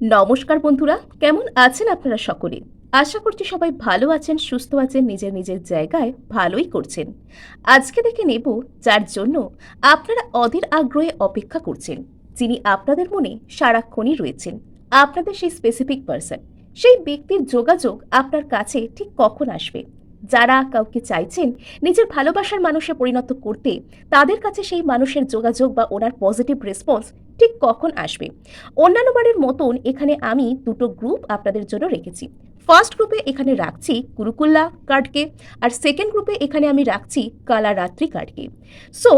নমস্কার বন্ধুরা, কেমন আছেন আপনারা সকলে? আশা করছি সবাই ভালো আছেন, সুস্থ আছেন, নিজের নিজের জায়গায় ভালোই করছেন। আজকে দেখে নেব যার জন্য আপনারা অধীর আগ্রহে অপেক্ষা করছেন, যিনি আপনাদের মনে সারাক্ষণই রয়েছেন। আপনাদের সেই স্পেসিফিক পার্সন সেই ব্যক্তির যোগাযোগ আপনার কাছে ঠিক কখন আসবে? যারা কাউকে চাইছেন নিজের ভালোবাসার মানুষে পরিণত করতে, তাদের কাছে সেই মানুষের যোগাযোগ বা ওনার পজিটিভ রেসপন্স ঠিক কখন আসবে? অন্যান্য বারের মতন এখানে আমি দুটো গ্রুপ আপনাদের জন্য রেখেছি। ফার্স্ট গ্রুপে এখানে রাখছি কুরুকুল্লা কার্ডকে আর সেকেন্ড গ্রুপে এখানে আমি রাখছি কালারাত্রি কার্ডকে সো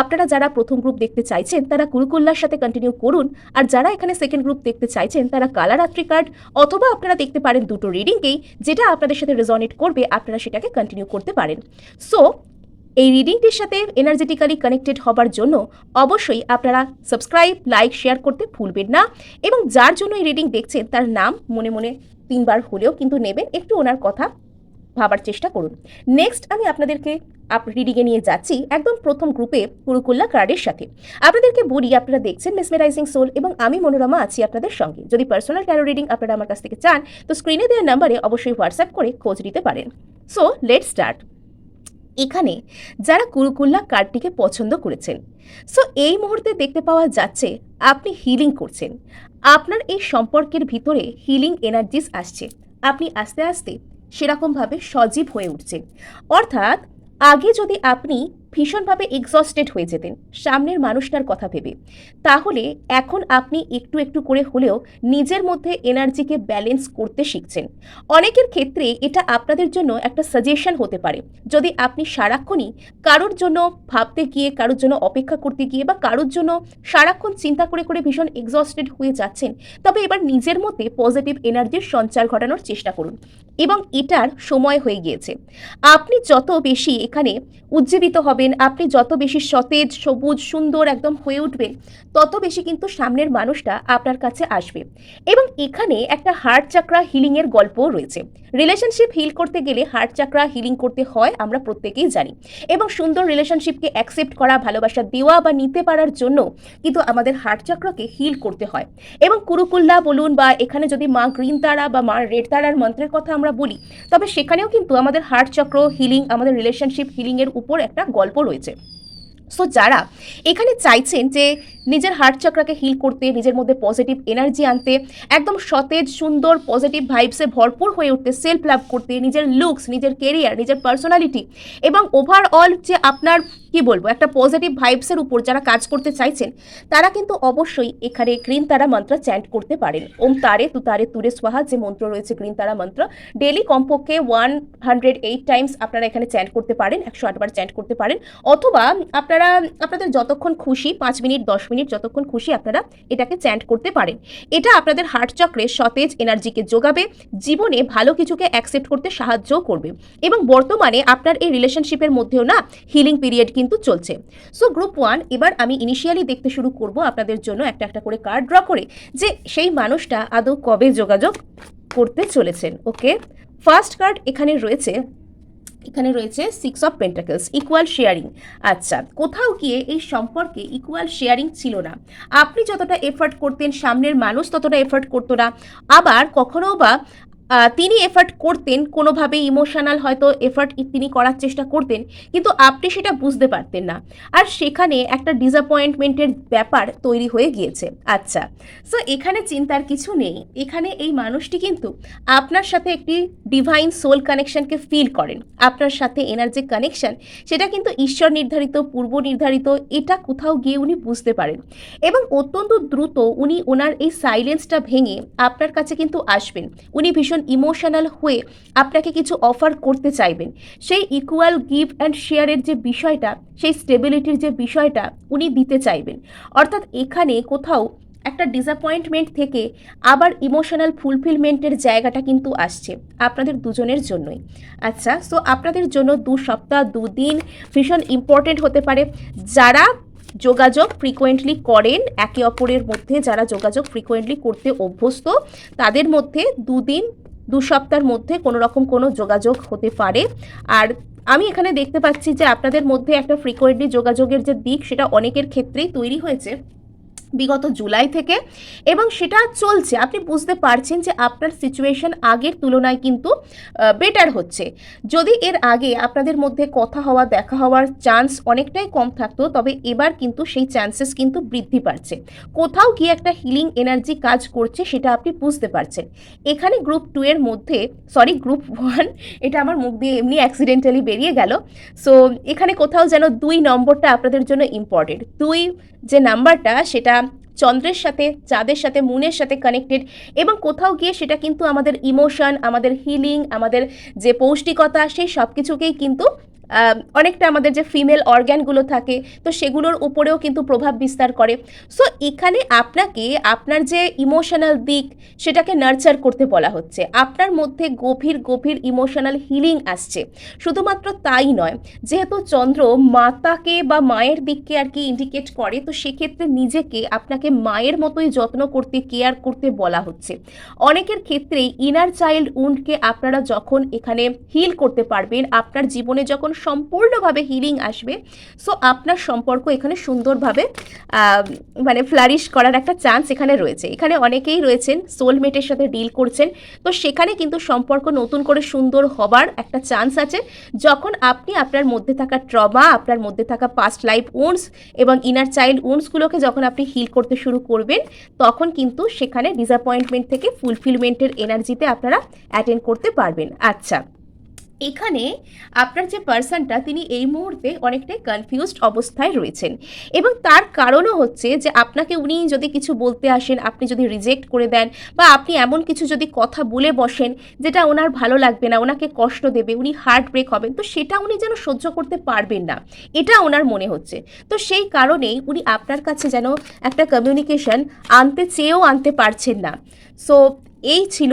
আপনারা যারা প্রথম গ্রুপ দেখতে চাইছেন, তারা কুরুকুল্লার সাথে কন্টিনিউ করুন আর যারা এখানে সেকেন্ড গ্রুপ দেখতে চাইছেন, তারা কালারাত্রি কার্ড অথবা আপনারা দেখতে পারেন দুটো রিডিংকেই যেটা আপনাদের সাথে রেজনেট করবে, আপনারা সেটাকে কন্টিনিউ করতে পারেন। সো এই রিডিংটির সাথে এনার্জেটিক্যালি কানেক্টেড হবার জন্য অবশ্যই আপনারা সাবস্ক্রাইব লাইক শেয়ার করতে ভুলবেন না এবং যার জন্য এই রিডিং দেখছেন তার নাম মনে মনে তিনবার হলেও কিন্তু নেবেন, একটু ওনার কথা ভাবার চেষ্টা করুন। নেক্সট আমি আপনাদেরকে আপ রিডিংয়ে নিয়ে যাচ্ছি একদম প্রথম গ্রুপে কুরুকুল্লা কার্ডের সাথে। আপনাদেরকে বলি, আপনারা দেখছেন মেসমেরাইজিং সোল এবং আমি মনোরমা আছি আপনাদের সঙ্গে। যদি পার্সোনাল ট্যারো রিডিং আপনারা আমার কাছ থেকে চান, তো স্ক্রিনে দেওয়ার নাম্বারে অবশ্যই হোয়াটসঅ্যাপ করে খোঁজ নিতে পারেন। সো লেট স্টার্ট এখানে যারা কুরুকুল্লা কার্ডটিকে পছন্দ করেছেন। সো এই মুহূর্তে দেখতে পাওয়া যাচ্ছে আপনি হিলিং করছেন। আপনার এই সম্পর্কের ভিতরে হিলিং এনার্জিস আসছে। আপনি আস্তে আস্তে সেরকমভাবে সজীব হয়ে উঠছেন। অর্থাৎ আগে যদি আপনি ভীষণভাবে এক্সস্টেড হয়ে যেতেন। সামনের মানুষটার কথা ভেবে। তাহলে এখন আপনি একটু একটু করে হলেও নিজের মধ্যে এনার্জিকে ব্যালেন্স করতে শিখছেন। অনেকের ক্ষেত্রে এটা আপনাদের জন্য একটা সাজেশন হতে পারে। যদি আপনি সারাক্ষণই কারোর জন্য ভাবতে গিয়ে, কারোর জন্য অপেক্ষা করতে গিয়ে বা কারোর জন্য সারাক্ষণ চিন্তা করে করে ভীষণ এক্সস্টেড হয়ে যাচ্ছেন, তবে এবার নিজের মধ্যে পজিটিভ এনার্জির সঞ্চার ঘটানোর চেষ্টা করুন। এবং এটার সময় হয়ে গিয়েছে। আপনি যত বেশি এখানে উজ্জীবিত হবেন আপনি যত বেশি সতেজ, সবুজ, সুন্দর একদম হয়ে উঠবেন, তত বেশি কিন্তু সামনের মানুষটা আপনার কাছে আসবে। এবং এখানে একটা হার্ট চাকরা হিলিংয়ের গল্পও রয়েছে। রিলেশনশিপ হিল করতে গেলে হার্ট চাকরা হিলিং করতে হয়, আমরা প্রত্যেকেই জানি। এবং সুন্দর রিলেশনশিপকে অ্যাকসেপ্ট করা, ভালোবাসা দেওয়া বা নিতে পারার জন্য কিন্তু আমাদের হার্ট চাকরাকে হিল করতে হয়। এবং কুরুকুল্লা বলুন বা এখানে যদি মা গ্রিন তারা বা মা রেড তারার মন্ত্রের কথা আমরা বলি, তবে সেখানেও কিন্তু আমাদের হার্ট চক্র হিলিং আমাদের রিলেশনশিপ হিলিংয়ের উপর একটা গল্প রয়েছে। সো যারা এখানে চাইছেন যে নিজের হার্ট চক্রাকে হিল করতে, নিজের মধ্যে পজিটিভ এনার্জি আনতে, একদম সতেজ, সুন্দর পজিটিভ ভাইবসে ভরপুর হয়ে উঠতে সেলফ লাভ করতে, নিজের লুকস নিজের কেরিয়ার নিজের পার্সোনালিটি এবং ওভারঅল যে আপনার, কি বলব, একটা পজিটিভ ভাইবসের উপর যারা কাজ করতে চাইছেন, তারা কিন্তু অবশ্যই এখানে গ্রিন তারা মন্ত্র চ্যান্ট করতে পারেন। ওম তারে তু তারে তুরে সোহা যে মন্ত্র রয়েছে গ্রিন তারা মন্ত্র ডেলি কমপক্ষে ওয়ান হান্ড্রেড এইট টাইমস আপনারা এখানে চ্যান্ট করতে পারেন, একশো আটবার চ্যান্ট করতে পারেন, অথবা আপনারা, আপনাদের যতক্ষণ খুশি, পাঁচ মিনিট, দশ মিনিট যতক্ষণ খুশি আপনারা এটাকে চ্যান্ট করতে পারেন। এটা আপনাদের হার্ট চক্রে সতেজ এনার্জিকে যোগাবে, জীবনে ভালো কিছুকে অ্যাকসেপ্ট করতে সাহায্যও করবে এবং বর্তমানে আপনার এই রিলেশনশিপের মধ্যেও না হিলিং পিরিয়ড কিন্তু চলছে। সো গ্রুপ ওয়ান এবার আমি ইনিশিয়ালি দেখতে শুরু করব আপনাদের জন্য একটা একটা করে কার্ড ড্র করে যে সেই মানুষটা আদৌ কবে যোগাযোগ করতে চলেছেন ওকে ফার্স্ট কার্ড এখানে রয়েছে এখানে রয়েছে six of pentacles equal sharing আচ্ছা কোথাও গিয়ে এই সম্পর্কে ইকুয়াল শেয়ারিং ছিল না। আপনি যতটা এফার্ট করতেন, সামনের মানুষ ততটা এফার্ট করতো না। আবার কখনো বা তিনি এফার্ট করতেন কোনোভাবে ইমোশনাল হয়তো এফার্ট তিনি করার চেষ্টা করতেন, কিন্তু আপনি সেটা বুঝতে পারতেন না। আর সেখানে একটা ডিসঅ্যাপয়েন্টমেন্টের ব্যাপার তৈরি হয়ে গিয়েছে। আচ্ছা সো এখানে চিন্তার কিছু নেই। এখানে এই মানুষটি কিন্তু আপনার সাথে একটি ডিভাইন সোল কানেকশনকে ফিল করেন। আপনার সাথে এনার্জি কানেকশন সেটা কিন্তু ঈশ্বর নির্ধারিত, পূর্ব নির্ধারিত, এটা কোথাও গিয়ে উনি বুঝতে পারেন। এবং অত্যন্ত দ্রুত উনি ওনার এই সাইলেন্সটা ভেঙে আপনার কাছে কিন্তু আসবেন। উনি ভীষণ ইমোশনাল হয়ে আপনাকে কিছু অফার করতে চাইবেন। সেই ইকুয়াল গিভ অ্যান্ড শেয়ারের যে বিষয়টা, সেই স্টেবিলিটির যে বিষয়টা উনি দিতে চাইবেন। অর্থাৎ এখানে কোথাও একটা ডিসঅ্যাপয়েন্টমেন্ট থেকে আবার ইমোশনাল ফুলফিলমেন্টের জায়গাটা কিন্তু আসছে আপনাদের দুজনের জন্যই। আচ্ছা সো আপনাদের জন্য দু সপ্তাহ দুদিন ভীষণ ইম্পর্টেন্ট হতে পারে। যারা যোগাযোগ ফ্রিকোয়েন্টলি করেন, একে অপরের মধ্যে যারা যোগাযোগ ফ্রিকোয়েন্টলি করতে অভ্যস্ত, তাদের মধ্যে দুদিন দু সপ্তাহের মধ্যে কোনো রকম কোনো যোগাযোগ হতে পারে। আর আমি এখানে দেখতে পাচ্ছি যে আপনাদের মধ্যে একটা ফ্রিকোয়েন্টলি যোগাযোগের যে দিক, সেটা অনেকের ক্ষেত্রেই তৈরি হয়েছে। বিগত জুলাই থেকে এবং সেটা চলছে। আপনি বুঝতে পারছেন যে আপনার সিচুয়েশন আগের তুলনায় কিন্তু বেটার হচ্ছে। যদি এর আগে আপনাদের মধ্যে কথা হওয়া, দেখা হওয়ার চান্স অনেকটাই কম থাকতো, তবে এবার কিন্তু সেই চান্সেস কিন্তু বৃদ্ধি পাচ্ছে। কোথাও গিয়ে একটা হিলিং এনার্জি কাজ করছে সেটা আপনি বুঝতে পারছেন। এখানে গ্রুপ টু এর মধ্যে সরি গ্রুপ ওয়ান এটা আমার মুখ দিয়ে এমনি অ্যাক্সিডেন্টালি বেরিয়ে গেল। সো এখানে কোথাও যেন দুই নম্বরটা আপনাদের জন্য ইম্পর্টেন্ট দুই যে নাম্বারটা সেটা চন্দ্রের সাথে, চাঁদের সাথে, মুনের সাথে কানেক্টেড এবং কোথাও গিয়ে সেটা কিন্তু আমাদের ইমোশন আমাদের হিলিং আমাদের যে পৌষ্টিকতা, সেই সব কিছুকেই কিন্তু অনেকটা আমাদের যে ফিমেল অর্গ্যানগুলো থাকে, তো সেগুলোর উপরেও কিন্তু প্রভাব বিস্তার করে। সো এখানে আপনাকে আপনার যে ইমোশনাল দিক, সেটাকে নার্চার করতে বলা হচ্ছে। আপনার মধ্যে গভীর গভীর ইমোশনাল হিলিং আসছে। শুধুমাত্র তাই নয়, যেহেতু চন্দ্র মাতাকে বা মায়ের দিককে আর কি ইন্ডিকেট করে, তো সেক্ষেত্রে নিজেকে আপনাকে মায়ের মতোই যত্ন করতে কেয়ার করতে বলা হচ্ছে। অনেকের ক্ষেত্রেই ইনার চাইল্ড উন্ডকে আপনারা যখন এখানে হিল করতে পারবেন, আপনার জীবনে যখন সম্পূর্ণভাবে হিলিং আসবে। সো আপনার সম্পর্ক এখানে সুন্দরভাবে মানে ফ্লারিশ করার একটা চান্স এখানে রয়েছে। এখানে অনেকেই রয়েছেন সোলমেটের সাথে ডিল করছেন। তো সেখানে কিন্তু সম্পর্ক নতুন করে সুন্দর হবার একটা চান্স আছে। যখন আপনি আপনার মধ্যে থাকা ট্রমা আপনার মধ্যে থাকা পাস্ট লাইফ উন্স এবং ইনার চাইল্ড উন্সগুলোকে যখন আপনি হিল করতে শুরু করবেন, তখন কিন্তু সেখানে ডিসঅ্যাপয়েন্টমেন্ট থেকে ফুলফিলমেন্টের এনার্জিতে আপনারা অ্যাটেন্ড করতে পারবেন। আচ্ছা। এখানে আপনার যে পার্সনটা তিনি এই মুহূর্তে অনেকটাই কনফিউজড অবস্থায় রয়েছেন। এবং তার কারণও হচ্ছে যে আপনাকে উনি যদি কিছু বলতে আসেন, আপনি যদি রিজেক্ট করে দেন বা আপনি এমন কিছু যদি কথা বলে বসেন যেটা ওনার ভালো লাগবে না, ওনাকে কষ্ট দেবে, উনি হার্ট ব্রেক হবেন তো সেটা উনি যেন সহ্য করতে পারবেন না। এটা ওনার মনে হচ্ছে। তো সেই কারণেই উনি আপনার কাছে যেন একটা কমিউনিকেশন আনতে চেয়েও আনতে পারছেন না। সো এই ছিল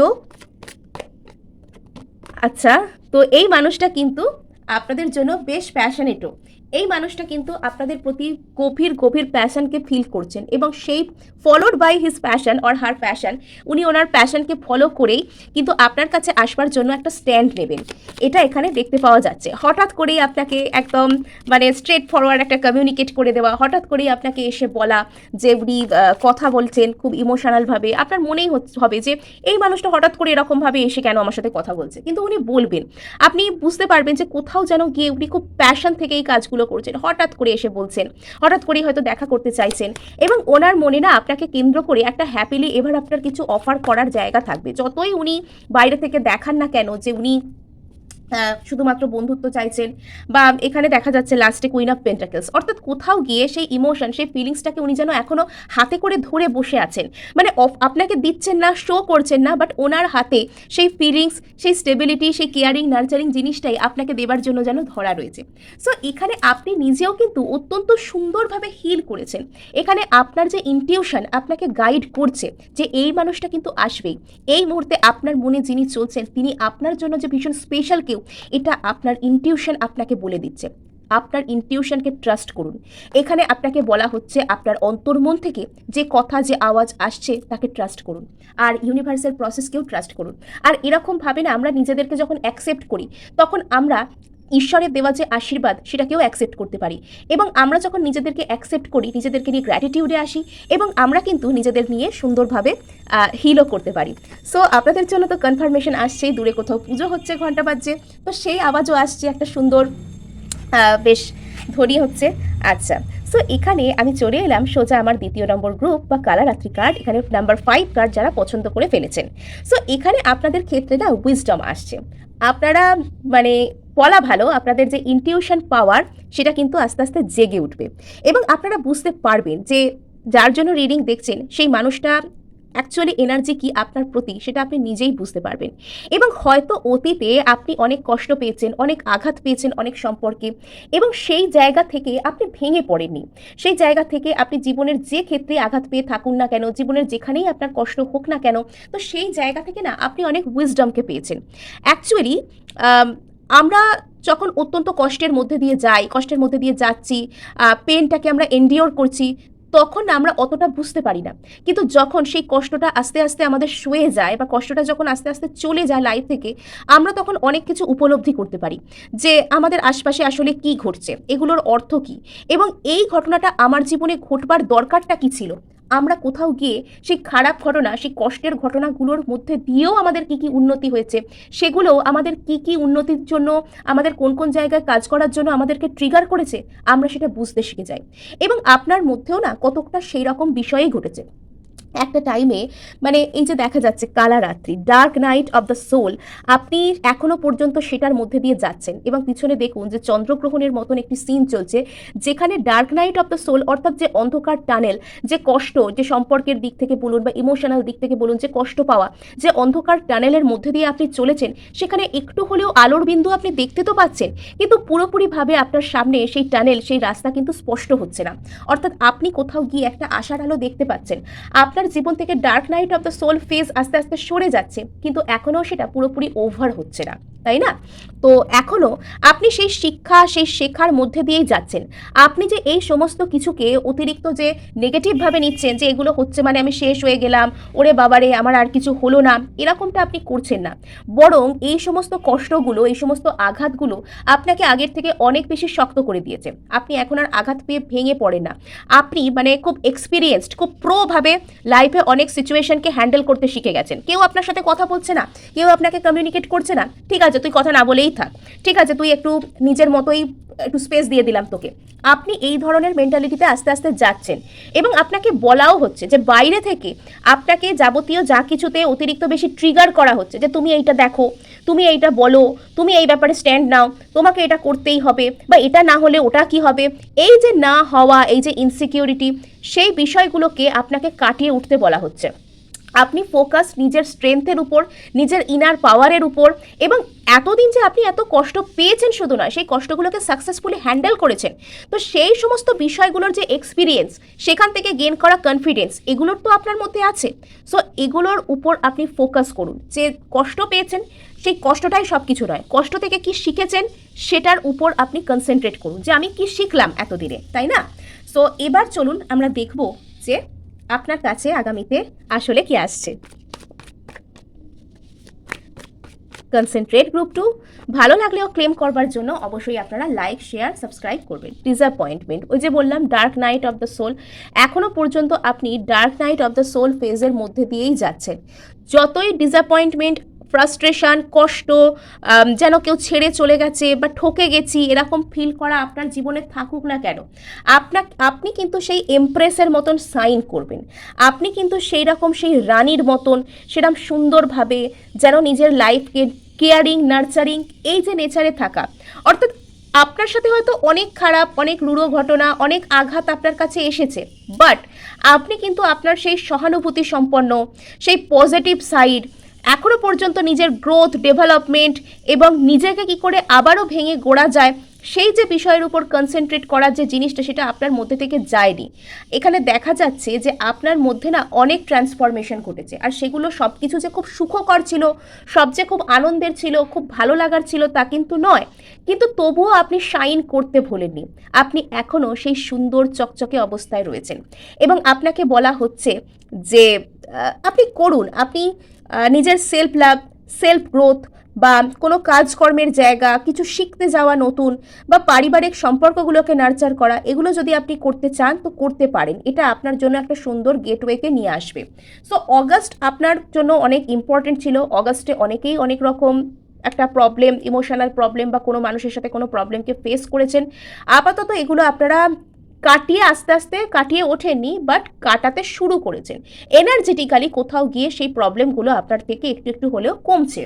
আচ্ছা তো এই মানুষটা কিন্তু আপনাদের জন্য বেশ প্যাশনেটও এই মানুষটা কিন্তু আপনাদের প্রতি গভীর গভীর প্যাশনকে ফিল করছেন এবং সেই followed by his passion or her passion উনি ওনার প্যাশনকে ফলো করেই কিন্তু আপনার কাছে আসবার জন্য একটা স্ট্যান্ড নেবেন। এটা এখানে দেখতে পাওয়া যাচ্ছে। হঠাৎ করেই আপনাকে একদম মানে স্ট্রেট ফরওয়ার্ড একটা কমিউনিকেট করে দেওয়া, হঠাৎ করেই আপনাকে এসে বলা যে উনি কথা বলছেন খুব ইমোশনালভাবে আপনার মনেই হবে যে এই মানুষটা হঠাৎ করে এরকমভাবে এসে কেন আমার সাথে কথা বলছে? কিন্তু উনি বলবেন, আপনি বুঝতে পারবেন যে কোথাও যেন গিয়ে উনি খুব প্যাশন থেকে এই কাজগুলো করছেন, হঠাৎ করে এসে বলছেন, হঠাৎ করেই হয়তো দেখা করতে চাইছেন এবং ওনার মনে না আপনাকে কেন্দ্র করে একটা হ্যাপিলি এবার আপনার কিছু অফার করার জায়গা থাকবে। যতই উনি বাইরে থেকে দেখান না কেন যে উনি শুধুমাত্র বন্ধুত্ব চাইছেন বা এখানে দেখা যাচ্ছে লাস্টে কুইন অফ পেন্টাকেলস অর্থাৎ কোথাও গিয়ে সেই ইমোশন সেই ফিলিংসটাকে উনি যেন এখনও হাতে করে ধরে বসে আছেন। মানে আপনাকে দিচ্ছেন না শো করছেন না বাট ওনার হাতে সেই ফিলিংস সেই স্টেবিলিটি সেই কেয়ারিং নার্চারিং জিনিসটাই আপনাকে দেবার জন্য যেন ধরা রয়েছে। সো এখানে আপনি নিজেও কিন্তু অত্যন্ত সুন্দরভাবে হিল করেছেন। এখানে আপনার যে ইনটিউশন আপনাকে গাইড করছে যে এই মানুষটা কিন্তু আসবেই। এই মুহূর্তে আপনার মনে যিনি চলছেন, তিনি আপনার জন্য যে ভীষণ স্পেশাল কেউ এটা আপনার ইনটিউশন আপনাকে বলে দিচ্ছে। আপনার ইনটিউশনকে ট্রাস্ট করুন। এখানে আপনাকে বলা হচ্ছে আপনার অন্তর্মন থেকে যে কথা, যে আওয়াজ আসছে, তাকে ট্রাস্ট করুন। আর ইউনিভার্সাল প্রসেসকেও ট্রাস্ট করুন। আর এরকমভাবে না আমরা নিজেদেরকে যখন অ্যাকসেপ্ট করি, তখন আমরা ঈশ্বরের দেওয়া যে আশীর্বাদ, সেটাকেও অ্যাকসেপ্ট করতে পারি। এবং আমরা যখন নিজেদেরকে অ্যাকসেপ্ট করি, নিজেদেরকে নিয়ে গ্র্যাটিটিউডে আসি এবং আমরা কিন্তু নিজেদের নিয়ে সুন্দরভাবে হিলও করতে পারি। সো আপনাদের জন্য তো কনফার্মেশন আসছেই, দূরে কোথাও পুজো হচ্ছে ঘণ্টা বাজছে। তো সেই আওয়াজও আসছে, একটা সুন্দর বেশ ধ্বনি হচ্ছে। আচ্ছা সো এখানে আমি চলে এলাম সোজা আমার দ্বিতীয় নম্বর গ্রুপ বা কালারাত্রি কার্ড এখানে নাম্বার ফাইভ কার্ড যারা পছন্দ করে ফেলেছেন। সো এখানে আপনাদের ক্ষেত্রে না উইজডম আসছে। আপনারা মানে বলা ভালো, আপনাদের যে ইনটিউশন পাওয়ার সেটা কিন্তু আস্তে আস্তে জেগে উঠবে। এবং আপনারা বুঝতে পারবেন যে যার জন্য রিডিং দেখছেন, সেই মানুষটা অ্যাকচুয়ালি এনার্জি কি আপনার প্রতি, সেটা আপনি নিজেই বুঝতে পারবেন। এবং হয়তো অতীতে আপনি অনেক কষ্ট পেয়েছেন, অনেক আঘাত পেয়েছেন অনেক সম্পর্কে, এবং সেই জায়গা থেকে আপনি ভেঙে পড়েননি। সেই জায়গা থেকে আপনি জীবনের যে ক্ষেত্রে আঘাত পেয়ে থাকুন না কেন, জীবনের যেখানেই আপনার কষ্ট হোক না কেন, তো সেই জায়গা থেকে না, আপনি অনেক উইজডমকে পেয়েছেন। অ্যাকচুয়ালি আমরা যখন অত্যন্ত কষ্টের মধ্যে দিয়ে যাই, কষ্টের মধ্যে দিয়ে যাচ্ছি পেনটাকে আমরা এনডিওর করছি, তখন আমরা অতটা বুঝতে পারি না। কিন্তু যখন সেই কষ্টটা আস্তে আস্তে আমাদের শুয়ে যায় বা কষ্টটা যখন আস্তে আস্তে চলে যায় লাইফ থেকে, আমরা তখন অনেক কিছু উপলব্ধি করতে পারি যে আমাদের আশপাশে আসলে কি ঘটছে, এগুলোর অর্থ কি? এবং এই ঘটনাটা আমার জীবনে ঘটবার দরকারটা কি ছিল? আমরা কোথাও গিয়ে সেই খারাপ ঘটনা, সেই কষ্টের ঘটনাগুলোর মধ্যে দিয়েও আমাদের কি কি উন্নতি হয়েছে, সেগুলো আমাদের কি কি উন্নতির জন্য, আমাদের কোন কোন জায়গায় কাজ করার জন্য আমাদেরকে ট্রিগার করেছে, আমরা সেটা বুঝতে শিখে যাই। এবং আপনার মধ্যেও না কতকটা সেই রকম বিষয়ই ঘটেছে। একটা টাইমে মানে এই যে দেখা যাচ্ছে Kalaratri dark night of the soul আপনি এখনও পর্যন্ত সেটার মধ্যে দিয়ে যাচ্ছেন। এবং পিছনে দেখুন যে চন্দ্রগ্রহণের মতন একটি সিন চলছে, যেখানে dark night of the soul অর্থাৎ যে অন্ধকার টানেল যে কষ্ট, যে সম্পর্কের দিক থেকে বলুন বা ইমোশনাল দিক থেকে বলুন, যে কষ্ট পাওয়া, যে অন্ধকার টানেলের মধ্যে দিয়ে আপনি চলেছেন, সেখানে একটু হলেও আলোর বিন্দু আপনি দেখতে তো পাচ্ছেন, কিন্তু পুরোপুরিভাবে আপনার সামনে সেই টানেল সেই রাস্তা কিন্তু স্পষ্ট হচ্ছে না। অর্থাৎ আপনি কোথাও গিয়ে একটা আশার আলো দেখতে পাচ্ছেন। আপনার জীবন থেকে dark night of the soul phase আস্তে আস্তে সরে যাচ্ছে, কিন্তু এখনও সেটা পুরোপুরি ওভার হচ্ছে না, তাই না? তো এখনও আপনি সেই শিক্ষা, সেই শেখার মধ্যে দিয়েই যাচ্ছেন। আপনি যে এই সমস্ত কিছুকে অতিরিক্ত যে নেগেটিভভাবে নিচ্ছেন, যে এগুলো হচ্ছে মানে আমি শেষ হয়ে গেলাম, ওরে বাবারে, আমার আর কিছু হলো না, এরকমটা আপনি করছেন না। বরং এই সমস্ত কষ্টগুলো, এই সমস্ত আঘাতগুলো আপনাকে আগের থেকে অনেক বেশি শক্ত করে দিয়েছে। আপনি এখন আর আঘাত পেয়ে ভেঙে পড়েন না। আপনি মানে খুব এক্সপিরিয়েন্সড খুব প্রোভাবে লাইফে অনেক সিচুয়েশনকে হ্যান্ডেল করতে শিখে গেছেন। কেউ আপনার সাথে কথা বলছে না, কেউ আপনাকে কমিউনিকেট করছে না, ঠিক আছে, তুই কথা না বলেই থাক। ঠিক আছে, তুই একটু নিজের মতোই একটু স্পেস দিয়ে দিলাম তোকে। আপনি এই ধরনের মেন্টালিটিতে আস্তে আস্তে যাচ্ছেন এবং আপনাকে বলাও হচ্ছে যে বাইরে থেকে আপনাকে যাবতীয় যা কিছুতে অতিরিক্ত বেশি ট্রিগার করা হচ্ছে যে তুমি এইটা দেখো, তুমি এইটা বলো, তুমি এই ব্যাপারে স্ট্যান্ড নাও, তোমাকে এটা করতেই হবে বা এটা না হলে ওটা কি হবে? এই যে না হওয়া, এই যে ইনসিকিউরিটি সেই বিষয়গুলোকে আপনাকে কাটিয়ে উঠতে বলা হচ্ছে। আপনি ফোকাস নিজের স্ট্রেংথের উপর, নিজের ইনার পাওয়ারের উপর এবং এতদিন যে আপনি এত কষ্ট পেয়েছেন শুধু নয়, সেই কষ্টগুলোকে সাকসেসফুলি হ্যান্ডেল করেছেন। তো সেই সমস্ত বিষয়গুলোর যে এক্সপিরিয়েন্স সেখান থেকে গেন করা কনফিডেন্স এগুলোর তো আপনার মধ্যে আছে। সো এগুলোর উপর আপনি ফোকাস করুন। যে কষ্ট পেয়েছেন, সেই কষ্টটাই সব কিছু নয়। কষ্ট থেকে কি শিখেছেন, সেটার উপর আপনি কনসেন্ট্রেট করুন। যে আমি কি শিখলাম এতদিনে, তাই না? সো এবার চলুন আমরা দেখব যে আপনার কাছে আগামীতে আসলে কি আসছে? কনসেন্ট্রেট গ্রুপ টু ভালো লাগলেও ক্লেম করবার জন্য অবশ্যই আপনারা লাইক শেয়ার সাবস্ক্রাইব করবেন। ডিসঅ্যাপয়েন্টমেন্ট ওই যে বললাম dark night of the soul এখনও পর্যন্ত আপনি dark night of the soul ফেজের মধ্যে দিয়েই যাচ্ছেন। যতই ডিসঅ্যাপয়েন্টমেন্ট ফ্রাস্ট্রেশন কষ্ট যেন কেউ ছেড়ে চলে গেছে বা ঠকে গেছি, এরকম ফিল করা আপনার জীবনে থাকুক না কেন। আপনার আপনি কিন্তু সেই এমপ্রেসের মতন সাইন করবেন। আপনি কিন্তু সেই রকম সেই রানীর মতন সেরকম সুন্দরভাবে যেন নিজের লাইফকে কেয়ারিং নার্চারিং এই যে নেচারে থাকা। অর্থাৎ আপনার সাথে হয়তো অনেক খারাপ, অনেক রূঢ় ঘটনা, অনেক আঘাত আপনার কাছে এসেছে বাট আপনি কিন্তু আপনার সেই সহানুভূতি সম্পন্ন সেই পজিটিভ সাইড এখনও পর্যন্ত নিজের গ্রোথ ডেভেলপমেন্ট এবং নিজেকে কি করে আবারও ভেঙে গোড়া যায়, সেই যে বিষয়ের উপর কনসেন্ট্রেট করার যে জিনিসটা সেটা আপনার মধ্যে থেকে যায়নি। এখানে দেখা যাচ্ছে যে আপনার মধ্যে না অনেক ট্রান্সফরমেশন ঘটেছে। আর সেগুলো সব কিছু যে খুব সুখকর ছিল, সব যে খুব আনন্দের ছিল, খুব ভালো লাগার ছিল তা কিন্তু নয়। কিন্তু তবুও আপনি শাইন করতে ভোলেননি। আপনি এখনও সেই সুন্দর চকচকে অবস্থায় রয়েছেন। এবং আপনাকে বলা হচ্ছে যে আপনি করুন। আপনি নিজের সেলফ লাভ সেলফ গ্রোথ বা কোনো কাজকর্মের জায়গা, কিছু শিখতে যাওয়া নতুন বা পারিবারিক সম্পর্কগুলোকে নার্চার করা, এগুলো যদি আপনি করতে চান, তো করতে পারেন। এটা আপনার জন্য একটা সুন্দর গেটওয়েকে নিয়ে আসবে। সো অগাস্ট আপনার জন্য অনেক ইম্পর্টেন্ট ছিল। অগাস্টে অনেকেই অনেক রকম একটা প্রবলেম ইমোশনাল প্রবলেম বা কোনো মানুষের সাথে কোনো প্রবলেমকে ফেস করেছেন। আপাতত এগুলো আপনারা কাটিয়ে আস্তে আস্তে কাটিয়ে ওঠেননি বাট কাটাতে শুরু করেছেন। এনার্জেটিক্যালি কোথাও গিয়ে সেই প্রবলেমগুলো আপনার থেকে একটু একটু হলেও কমছে।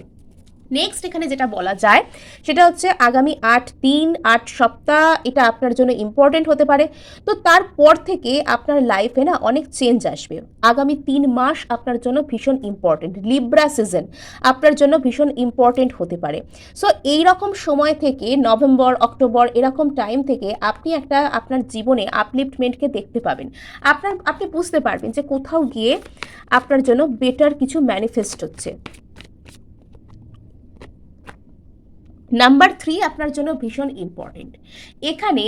নেক্সট এখানে যেটা বলা যায়, সেটা হচ্ছে আগামী আট দিন আট সপ্তাহ, এটা আপনার জন্য ইম্পর্টেন্ট হতে পারে। তো তারপর থেকে আপনার লাইফে না অনেক চেঞ্জ আসবে। আগামী তিন মাস আপনার জন্য ভীষণ ইম্পর্টেন্ট লিব্রা সিজন আপনার জন্য ভীষণ ইম্পর্টেন্ট হতে পারে। সো এই রকম সময় থেকে নভেম্বর অক্টোবর এরকম টাইম থেকে আপনি একটা আপনার জীবনে আপলিফটমেন্টকে দেখতে পাবেন। আপনার, আপনি বুঝতে পারবেন যে কোথাও গিয়ে আপনার জন্য বেটার কিছু ম্যানিফেস্ট হচ্ছে। নাম্বার থ্রি আপনার জন্য ভীষণ ইম্পর্টেন্ট এখানে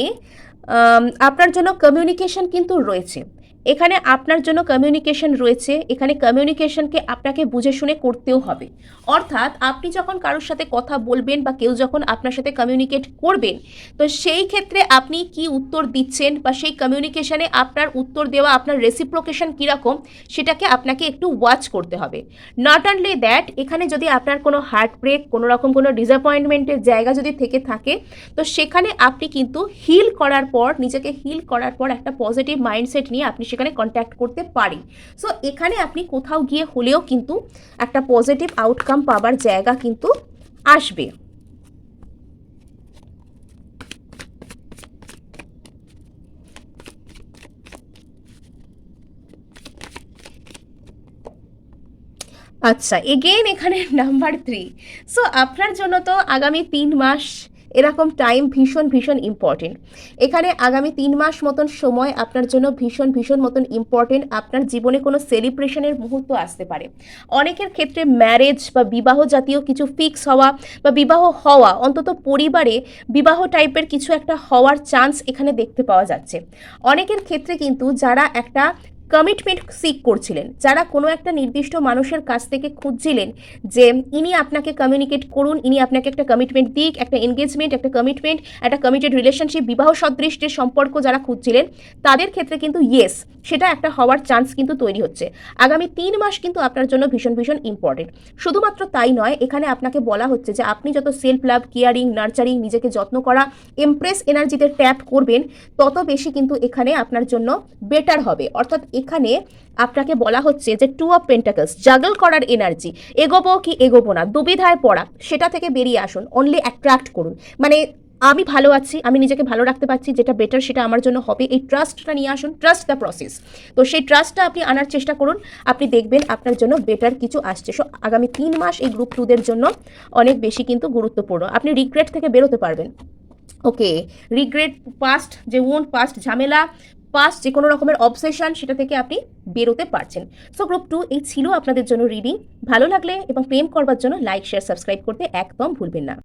আপনার জন্য কমিউনিকেশন কিন্তু রয়েছে। এখানে আপনার জন্য কমিউনিকেশন রয়েছে। এখানে কমিউনিকেশনকে আপনাকে বুঝে শুনে করতেও হবে। অর্থাৎ আপনি যখন কারোর সাথে কথা বলবেন বা কেউ যখন আপনার সাথে কমিউনিকেট করবেন তো সেই ক্ষেত্রে আপনি কি উত্তর দিচ্ছেন বা সেই কমিউনিকেশনে আপনার উত্তর দেওয়া, আপনার রেসিপ্রোকেশন কীরকম, সেটাকে আপনাকে একটু ওয়াচ করতে হবে। নট অনলি দ্যাট এখানে যদি আপনার কোনো হার্ট ব্রেক কোনো রকম কোনো ডিসঅ্যাপয়েন্টমেন্টের জায়গা যদি থেকে থাকে, তো সেখানে আপনি কিন্তু হিল করার পর, নিজেকে হিল করার পর একটা পজিটিভ মাইন্ডসেট নিয়ে আপনি সেখানে কন্ট্যাক্ট করতে পারি। সো এখানে আপনি কোথাও গিয়ে হলেও কিন্তু একটা পজিটিভ আউটকাম পাবার জায়গা কিন্তু আসবে। আচ্ছা এগেন এখানে নাম্বার থ্রি সো আপনার জন্য তো আগামী তিন মাস এরকম টাইম ভীষণ ভীষণ ইম্পর্টেন্ট এখানে আগামী তিন মাস মতন সময় আপনার জন্য ভীষণ ভীষণ মতন ইম্পর্টেন্ট আপনার জীবনে কোনো সেলিব্রেশনের মুহূর্ত আসতে পারে। অনেকের ক্ষেত্রে ম্যারেজ বা বিবাহ জাতীয় কিছু ফিক্স হওয়া বা বিবাহ হওয়া অন্তত পরিবারে বিবাহ টাইপের কিছু একটা হওয়ার চান্স এখানে দেখতে পাওয়া যাচ্ছে। অনেকের ক্ষেত্রে কিন্তু যারা একটা কমিটমেন্ট সিক করছিলেন। যারা কোনো একটা নির্দিষ্ট মানুষের কাছ থেকে খুঁজছিলেন যে ইনি আপনাকে কমিউনিকেট করুন, ইনি আপনাকে একটা কমিটমেন্ট দিক, একটা এনগেজমেন্ট একটা কমিটমেন্ট একটা কমিটেড রিলেশনশিপ বিবাহ সদৃশ যে সম্পর্ক যারা খুঁজছিলেন, তাদের ক্ষেত্রে কিন্তু ইয়েস সেটা একটা হওয়ার চান্স কিন্তু তৈরি হচ্ছে। আগামী তিন মাস কিন্তু আপনার জন্য ভীষণ ভীষণ ইম্পর্টেন্ট শুধুমাত্র তাই নয়, এখানে আপনাকে বলা হচ্ছে যে আপনি যত সেলফ লাভ কেয়ারিং নার্চারিং নিজেকে যত্ন করা এমপ্রেস এনার্জিতে ট্যাপ করবেন, তত বেশি কিন্তু এখানে আপনার জন্য বেটার হবে। অর্থাৎ এখানে আপনাকে বলা হচ্ছে যে টু অফ পেন্টাকলস জাগল করার এনার্জি এগোবো কি এগোবো না, দুবিধায় পড়া, সেটা থেকে বেরিয়ে আসুন অনলি অ্যাট্রাক্ট করুন। মানে আমি ভালো আছি, আমি নিজেকে ভালো রাখতে পারছি, যেটা বেটার সেটা আমার জন্য হবে, এই ট্রাস্টটা নিয়ে আসুন ট্রাস্ট দ্য প্রসেস তো সেই ট্রাস্টটা আপনি আনার চেষ্টা করুন, আপনি দেখবেন আপনার জন্য বেটার কিছু আসছে। সো আগামী তিন মাস এই গ্রুপ টুদের জন্য অনেক বেশি কিন্তু গুরুত্বপূর্ণ। আপনি রিগ্রেট থেকে বেরোতে পারবেন। ওকে রিগ্রেট পাস্ট যে ওন পাস্ট ঝামেলা পাস্ট যে কোনো রকমের অবসেশন সেটা থেকে আপনি বেরোতে পারছেন। সো গ্রুপ টু এই ছিল আপনাদের জন্য রিডিং ভালো লাগলে এবং প্রেম করবার জন্য লাইক শেয়ার সাবস্ক্রাইব করতে একদম ভুলবেন না।